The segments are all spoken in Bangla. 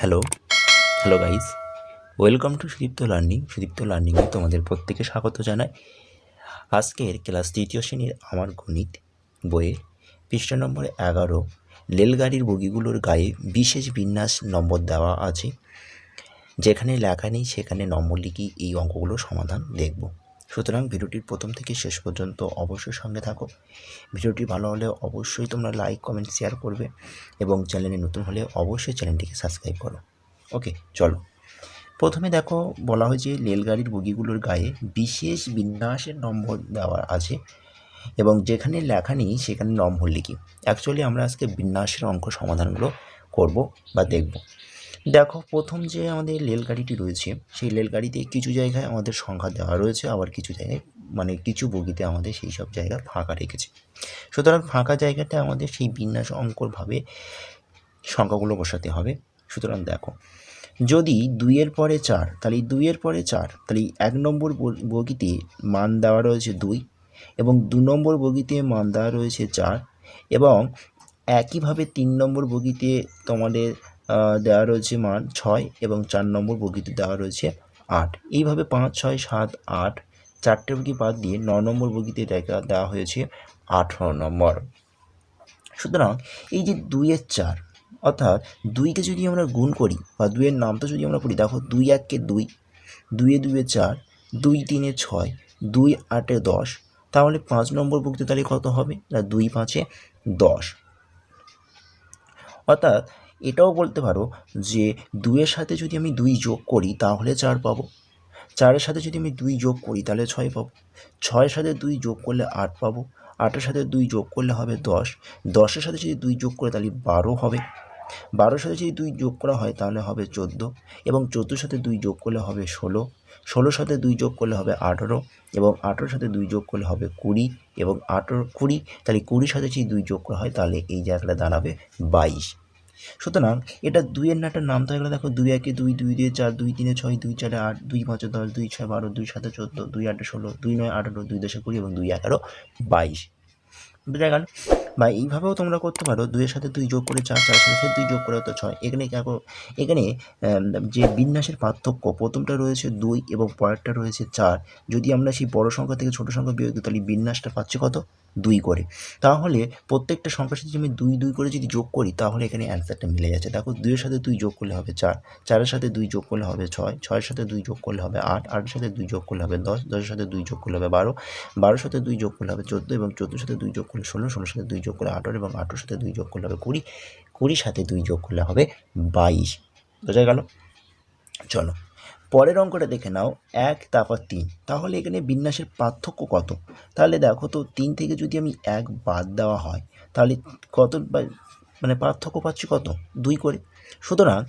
Hello hello guys welcome to Sudipta learning Sudipta লার্নিংয়ে তোমাদের প্রত্যেকে স্বাগত জানাই। আজকের ক্লাস তৃতীয় শ্রেণির আমার গণিত বইয়ের পৃষ্ঠা নম্বর এগারো, রেলগাড়ির বগিগুলোর গায়ে বিশেষ বিন্যাস নম্বর দেওয়া আছে। যেখানে লেখা নেই, সেখানে নম্বর লিখি এই অঙ্কগুলো সমাধান দেখব। সুতরাং ভিডিওটির প্রথম থেকে শেষ পর্যন্ত অবশ্যই সঙ্গে থাকো। ভিডিওটি ভালো হলে অবশ্যই তোমরা লাইক কমেন্ট শেয়ার করবে এবং চ্যানেলে নতুন হলে অবশ্যই চ্যানেলটিকে সাবস্ক্রাইব করো। ওকে চলো। প্রথমে দেখো, বলা হয়েছে রেলগাড়ির বগিগুলোর গায়ে বিশেষ বিন্যাসের নম্বর দেওয়া আছে এবং যেখানে লেখা নেই সেখানে নম্বর লিখি। অ্যাকচুয়ালি আমরা আজকে বিন্যাসের অঙ্ক সমাধানগুলো করব বা দেখব। দেখো, প্রথম যে আমাদের রেলগাড়িটি রয়েছে, সেই রেলগাড়িতে কিছু জায়গায় আমাদের সংখ্যা দেওয়া রয়েছে, আবার কিছু জায়গায় মানে কিছু বগিতে আমাদের সেই সব জায়গা ফাঁকা রেখেছে। সুতরাং ফাঁকা জায়গাতে আমাদের সেই বিন্যাস অঙ্করভাবে সংখ্যাগুলো বসাতে হবে। সুতরাং দেখো, যদি দুইয়ের পরে চার, তাহলে দুইয়ের পরে চার, তাহলে এক নম্বর বগিতে মান দেওয়া রয়েছে দুই এবং দু নম্বর বগিতে মান দেওয়া রয়েছে চার এবং একইভাবে তিন নম্বর বগিতে তোমাদের দেওয়া রয়েছে মান ছয় এবং চার নম্বর বগিতে দেওয়া রয়েছে আট। এইভাবে পাঁচ, ছয়, সাত, আট, চারটে বগি বাদ দিয়ে ন নম্বর বগিতে দেখা দেওয়া হয়েছে আঠারো নম্বর। সুতরাং এই যে দুইয়ের চার, অর্থাৎ দুইকে যদি আমরা গুণ করি বা দুইয়ের নামটা যদি আমরা করি দেখো দুই এককে দুই, দুইয়ে দুইয়ে চার, দুই তিনে ছয়, দুই আটে দশ, তাহলে পাঁচ নম্বর বক্তৃতা তাহলে কত হবে? না দুই পাঁচে দশ। অর্থাৎ এটাও বলতে পারো যে দুইয়ের সাথে যদি আমি দুই যোগ করি তাহলে চার পাবো চারের সাথে যদি আমি দুই যোগ করি তাহলে ছয় পাবো ছয়ের সাথে দুই যোগ করলে আট পাবো আটের সাথে দুই যোগ করলে হবে দশ দশের সাথে যদি দুই যোগ করে তাহলে বারো হবে বারোর সাথে যদি দুই যোগ করা হয় তাহলে হবে চোদ্দ এবং চোদ্দোর সাথে দুই যোগ করলে হবে ষোলো ষোলোর সাথে দুই যোগ করলে হবে আঠেরো এবং আঠেরোর সাথে দুই যোগ করলে হবে কুড়ি এবং আঠেরো কুড়ি তাহলে কুড়ির সাথে যদি দুই যোগ করা হয় তাহলে এই জায়গাটা দাঁড়াবে বাইশ সুতরাং এটা দুইয়ের নাটার নাম তো এগুলো দেখো দুই একে দুই দুই দিয়ে চার, দুই তিনে ছয়, দুই চারে আট, দুই পাঁচে দশ, দুই ছয় বারো, দুই সাতে চোদ্দ, দুই আটে ষোলো, দুই নয় আঠারো দুই দশে কুড়ি এবং দুই এগারো বাইশ। বোঝা গেল বা এইভাবেও তোমরা করতে পারো, দুইয়ের সাথে দুই যোগ করে চার চার সাথে দুই যোগ করে তো ছয়। এখানে দেখো, এখানে যে বিন্যাসের পার্থক্য, প্রথমটা রয়েছে দুই এবং পরেরটা রয়েছে চার। যদি আমরা সেই বড় সংখ্যা থেকে ছোট সংখ্যা বিয়োগ করি তাহলে বিন্যাসটা পাচ্ছে কত? দুই করে তাহলে প্রত্যেকটা সংখ্যার সাথে আমি দুই দুই করে যদি যোগ করি তাহলে এখানে অ্যান্সারটা মিলে যাচ্ছে দেখো দুইয়ের সাথে দুই যোগ করলে হবে চার চারের সাথে দুই যোগ করলে হবে ছয় ছয়ের সাথে দুই যোগ করলে হবে আট আটের সাথে দুই যোগ করলে হবে দশ দশের সাথে দুই যোগ করলে হবে বারো বারোর সাথে দুই যোগ করলে হবে চোদ্দ এবং চোদ্দোর সাথে দুই যোগ করলে ষোলো ষোলোর সাথে দুই যোগ করলে আঠারো এবং আঠারোর সাথে দুই যোগ করলে হবে কুড়ি কুড়ির সাথে দুই যোগ করলে হবে বাইশ বোঝা গেল চলো পরের অঙ্কটা দেখে নাও, এক, তারপর তিন। তাহলে এখানে বিন্যাসের পার্থক্য কত? তাহলে দেখো তো, তিন থেকে যদি আমি এক বাদ দেওয়া হয়, তাহলে কত মানে পার্থক্য পাচ্ছি কত? দুই করে। সুতরাং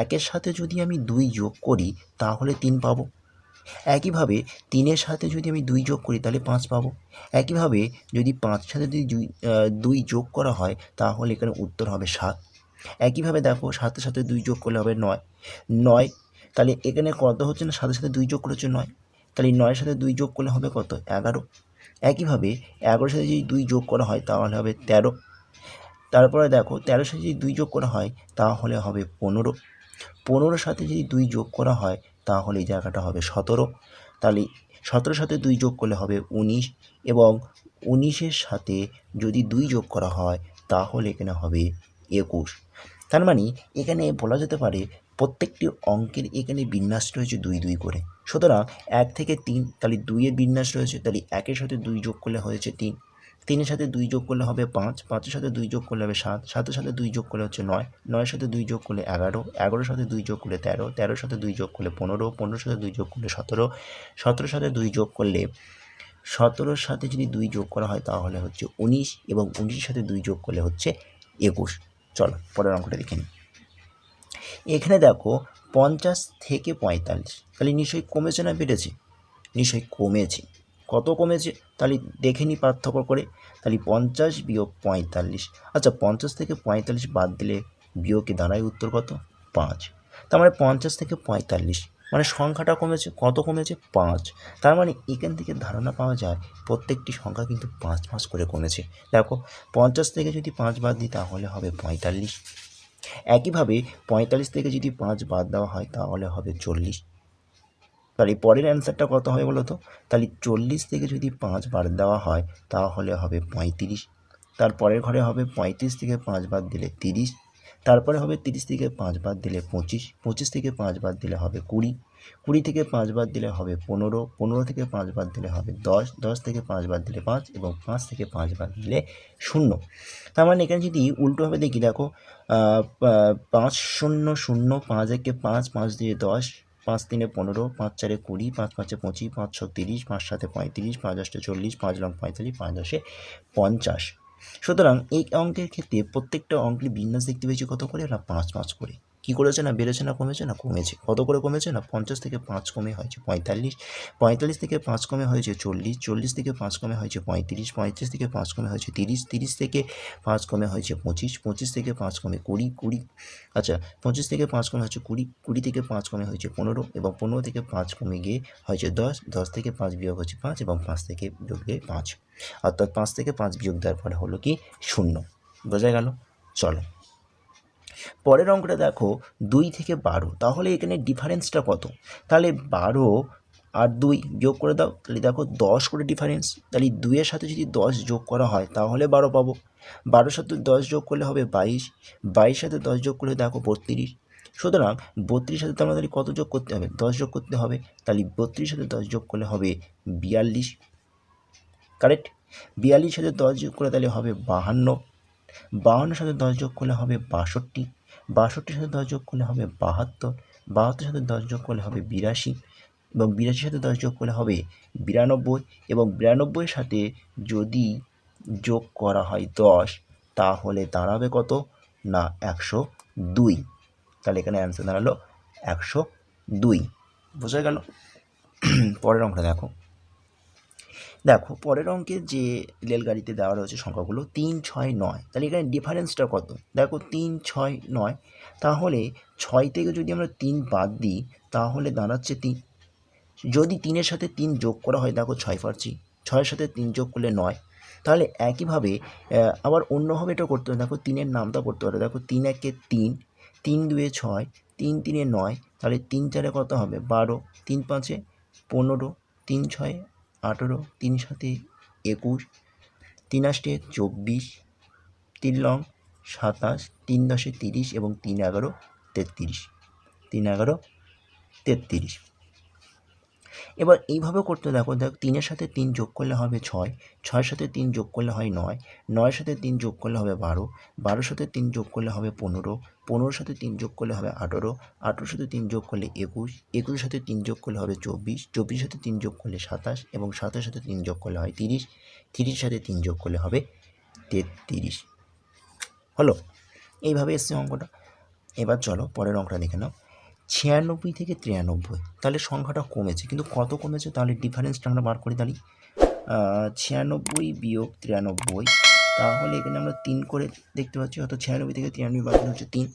একের সাথে যদি আমি দুই যোগ করি, তাহলে তিন পাবো। একইভাবে তিনের সাথে যদি আমি দুই যোগ করি, তাহলে পাঁচ পাবো। একইভাবে যদি পাঁচ সাথে যদি দুই যোগ করা হয়, তাহলে এখানে উত্তর হবে সাত। একইভাবে দেখো, সাতের সাথে দুই যোগ করলে হবে নয়। নয় তাহলে এখানে কত হচ্ছে না? সাথে সাথে দুই যোগ করে হচ্ছে নয়। তাহলে নয়ের সাথে দুই যোগ করলে হবে কত? এগারো। একইভাবে এগারোর সাথে যদি দুই যোগ করা হয় তাহলে হবে তেরো। তারপরে দেখো, তেরোর সাথে যদি দুই যোগ করা হয় তাহলে হবে পনেরো। পনেরোর সাথে যদি দুই যোগ করা হয় তাহলে এই জায়গাটা হবে সতেরো। তাহলে সতেরোর সাথে দুই যোগ করলে হবে উনিশ এবং উনিশের সাথে যদি দুই যোগ করা হয় তাহলে এখানে হবে একুশ। তার মানে এখানে বলা যেতে পারে প্রত্যেকটি অঙ্কের এখানে বিন্যাস রয়েছে দুই দুই করে সুতরাং এক থেকে তিন তাহলে দুইয়ের বিন্যাস রয়েছে তাহলে একের সাথে দুই যোগ করলে হয়েছে তিন তিনের সাথে দুই যোগ করলে হবে পাঁচ পাঁচের সাথে দুই যোগ করলে হবে সাত সাতের সাথে দুই যোগ করলে হচ্ছে নয় নয়ের সাথে দুই যোগ করলে এগারো এগারোর সাথে দুই যোগ করলে তেরো তেরোর সাথে দুই যোগ করলে পনেরো পনেরোর সাথে দুই যোগ করলে সতেরো সতেরোর সাথে দুই যোগ করলে সতেরোর সাথে যদি দুই যোগ করা হয় তাহলে হচ্ছে উনিশ এবং উনিশের সাথে দুই যোগ করলে হচ্ছে একুশ চলো পরের অঙ্কটা দেখে নিই এখানে দেখো পঞ্চাশ থেকে পঁয়তাল্লিশ। তাহলে নিশ্চয়ই কমেছে না বেড়েছে? নিশ্চয়ই কমেছে। কত কমেছে? তাহলে দেখে নিই পার্থক্য করে। তাহলে পঞ্চাশ বিয়োগ পঁয়তাল্লিশ। আচ্ছা পঞ্চাশ থেকে পঁয়তাল্লিশ বাদ দিলে বিয়োগে দাঁড়ায় উত্তর কত? পাঁচ। তার মানে পঞ্চাশ থেকে পঁয়তাল্লিশ। মানে সংখ্যাটা কমেছে। কত কমেছে? পাঁচ। তার মানে এখান থেকে ধারণা পাওয়া যায় প্রত্যেকটি সংখ্যা কিন্তু পাঁচ পাঁচ করে কমেছে। দেখো, পঞ্চাশ থেকে যদি পাঁচ বাদ দিই তাহলে হবে পঁয়তাল্লিশ। একইভাবে পঁয়তাল্লিশ থেকে যদি পাঁচ বাদ দেওয়া হয়, তাহলে হবে চল্লিশ। তাহলে পরের অ্যান্সারটা কত হবে বলো তো? তাহলে চল্লিশ থেকে যদি পাঁচ বাদ দেওয়া হয়, তাহলে হবে পঁয়ত্রিশ। তারপরের ঘরে হবে পঁয়ত্রিশ থেকে পাঁচ বাদ দিলে তিরিশ। তারপরে হবে তিরিশ থেকে পাঁচ বাদ দিলে পঁচিশ। পঁচিশ থেকে পাঁচ বাদ দিলে হবে কুড়ি। কুড়ি থেকে পাঁচ বাদ দিলে হবে পনেরো পনেরো থেকে পাঁচ বাদ দিলে হবে দশ দশ থেকে পাঁচ বাদ দিলে পাঁচ এবং পাঁচ থেকে পাঁচ বাদ দিলে শূন্য। তার মানে এখানে যদি উল্টোভাবে দেখি দেখো পাঁচ শূন্য শূন্য, পাঁচ একে পাঁচ পাঁচ দিয়ে দশ, পাঁচ তিনে পনেরো, পাঁচ চারে কুড়ি, পাঁচ পাঁচে পঁচিশ, পাঁচ ছ তিরিশ, পাঁচ সাতে পঁয়ত্রিশ, পাঁচ আটে চল্লিশ, পাঁচ লং পঁয়তাল্লিশ, পাঁচ দশে পঞ্চাশ। সুতরাং এই অঙ্কের ক্ষেত্রে প্রত্যেকটা অঙ্কের বিন্যাস দেখতে পেয়েছি কত করে? না পাঁচ পাঁচ করে। কী করেছে না বেড়েছে না কমেছে না কমেছে কত করে কমেছে না পঞ্চাশ থেকে পাঁচ কমে হয়েছে পঁয়তাল্লিশ পঁয়তাল্লিশ থেকে পাঁচ কমে হয়েছে চল্লিশ চল্লিশ থেকে পাঁচ কমে হয়েছে পঁয়ত্রিশ পঁয়ত্রিশ থেকে পাঁচ কমে হয়েছে তিরিশ তিরিশ থেকে পাঁচ কমে হয়েছে পঁচিশ পঁচিশ থেকে পাঁচ কমে কুড়ি কুড়ি আচ্ছা পঁচিশ থেকে পাঁচ কমে হয়েছে কুড়ি কুড়ি থেকে পাঁচ কমে হয়েছে পনেরো এবং পনেরো থেকে পাঁচ কমে গিয়ে হয়েছে দশ দশ থেকে পাঁচ বিয়োগ হচ্ছে পাঁচ এবং পাঁচ থেকে বিয়োগ দিয়ে পাঁচ অর্থাৎ পাঁচ থেকে পাঁচ বিয়োগ দেওয়ার পরে হলো কি শূন্য বোঝা গেল চলো পরের অঙ্কটা দেখো, দুই থেকে বারো। তাহলে এখানে ডিফারেন্সটা কত? তাহলে বারো আর দুই যোগ করে দাও, তাহলে দেখো দশ করে ডিফারেন্স তাহলে দুইয়ের সাথে যদি দশ যোগ করা হয়, তাহলে বারো পাবো। বারোর সাথে দশ যোগ করলে হবে বাইশ বাইশ সাথে দশ যোগ করলে দেখো বত্রিশ। সুতরাং বত্রিশ সাথে তোমরা তাহলে কত যোগ করতে হবে? দশ যোগ করতে হবে, তাহলে বত্রিশ সাথে দশ যোগ করলে হবে বিয়াল্লিশ। কারেক্ট বিয়াল্লিশ সাথে দশ যোগ করে তাহলে হবে বাহান্ন। বাহান্নর সাথে দশ যোগ করলে হবে বাষট্টি, বাষট্টির সাথে দশ যোগ করলে হবে বাহাত্তর বাহাত্তর সাথে দশ যোগ করলে হবে বিরাশি এবং বিরাশির সাথে দশ যোগ করলে হবে বিরানব্বই এবং বিরানব্বইয়ের সাথে যদি যোগ করা হয় দশ, তাহলে দাঁড়াবে কত? না, একশো দুই। তাহলে এখানে অ্যান্সার দাঁড়াল একশো দুই। বোঝা গেল? পরের অঙ্কটা দেখো। দেখো, পরের অঙ্কে যে রেলগাড়িতে দেওয়া রয়েছে সংখ্যাগুলো তিন, ছয়, নয়। তাহলে এখানে ডিফারেন্সটা কত? দেখো, তিন, ছয়, নয়। তাহলে ছয় থেকে যদি আমরা তিন বাদ দিই, তাহলে দাঁড়াচ্ছে তিন। যদি তিনের সাথে তিন যোগ করা হয়, দেখো, ছয় পাচ্ছি। ছয়ের সাথে তিন যোগ করলে নয়। তাহলে একইভাবে আবার অন্যভাবে এটা করতে হবে। দেখো, তিনের নামটা করতে পারে দেখো, তিন একে তিন তিন দুয়ে ছয়, তিন তিনে নয়। তাহলে তিন চারে কত হবে? বারো। তিন পাঁচে পনেরো। তিন ছয় আঠেরো, তিন সাথে একুশ, তিন আষ্টে চব্বিশ, তিন লং সাতাশ, তিন দশে তিরিশ এবং তিন এগারো তেত্রিশ। তিন এগারো তেত্রিশ। এবার এইভাবে করতে দেখো দেখো তিনের সাথে তিন যোগ করলে হবে ছয় ছয়ের সাথে তিন যোগ করলে হয় নয় নয়ের সাথে তিন যোগ করলে হবে বারো বারোর সাথে তিন যোগ করলে হবে পনেরো পনেরোর সাথে তিন যোগ করলে হবে আঠেরো আঠেরোর সাথে তিন যোগ করলে একুশ একুশের সাথে তিন যোগ করলে হবে চব্বিশ চব্বিশের সাথে তিন যোগ করলে সাতাশ এবং সাতাশের সাথে তিন যোগ করলে হয় তিরিশ তিরিশের সাথে তিন যোগ করলে হবে তেত্রিশ হলো এইভাবে এসছে অঙ্কটা এবার চলো পরের অঙ্কটা দেখে নাও ছিয়ানব্বই থেকে তিরানব্বই। তাহলে সংখ্যাটা কমেছে, কিন্তু কত কমেছে তাহলে ডিফারেন্সটা আমরা বার করি তাহলে ছিয়ানব্বই বিয়োগ তিরানব্বই, তাহলে এখানে আমরা তিন করে দেখতে পাচ্ছি হয়তো ছিয়ানব্বই থেকে তিরানব্বই বাদ হচ্ছে তিন।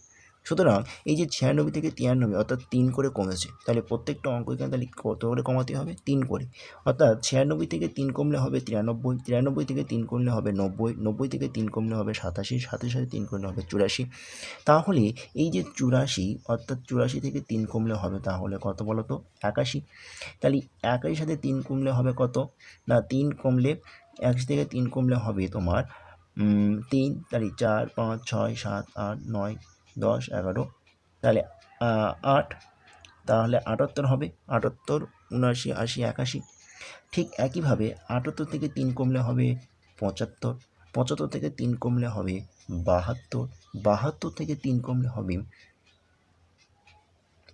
সুতরাং এই যে ছিয়ানব্বই থেকে তিরানব্বই অর্থাৎ তিন করে কমেছে, তাহলে প্রত্যেকটা অঙ্ক এখানে তাহলে কত করে কমাতে হবে? তিন করে। অর্থাৎ ছিয়ানব্বই থেকে তিন কমলে হবে তিরানব্বই তিরানব্বই থেকে তিন কমলে হবে নব্বই নব্বই থেকে তিন কমলে হবে সাতাশি সাতাশি থেকে তিন কমলে হবে চুরাশি। তাহলে এই যে চুরাশি, অর্থাৎ চুরাশি থেকে তিন কমলে হবে তাহলে কত বলো তো? একাশি। তাহলে একাশির সাথে তিন কমলে হবে কত? না, তিন কমলে একাশি থেকে তিন কমলে হবে তোমার তিন, তাহলে চার, পাঁচ, ছয়, সাত, আট, নয় দশ, এগারো, তাহলে আট, তাহলে আটাত্তর হবে। আটাত্তর, উনআশি, আশি, একাশি। ঠিক একইভাবে আটাত্তর থেকে তিন কমলে হবে পঁচাত্তর পঁচাত্তর থেকে তিন কমলে হবে বাহাত্তর বাহাত্তর থেকে তিন কমলে হবে,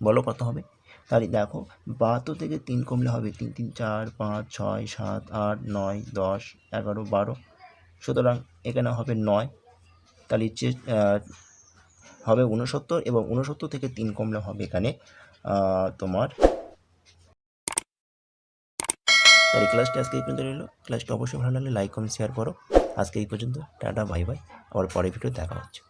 বলো কত হবে? তাহলে দেখো, বাহাত্তর থেকে তিন কমলে হবে তিন তিন, চার, পাঁচ, ছয়, সাত, আট, নয়, দশ, এগারো, বারো। সুতরাং এখানে হবে নয়। তাহলে হবে উনসত্তর এবং উনসত্তর থেকে তিন কমলে হবে এখানে তোমার তাহলে ক্লাসটা আজকে এই পর্যন্ত রইল। ক্লাসটা অবশ্যই ভালো লাগলে লাইক কমেন্ট শেয়ার করো। আজকে এই পর্যন্ত, টাটা বাই বাই আবার পরের ভিডিও দেখা হচ্ছে।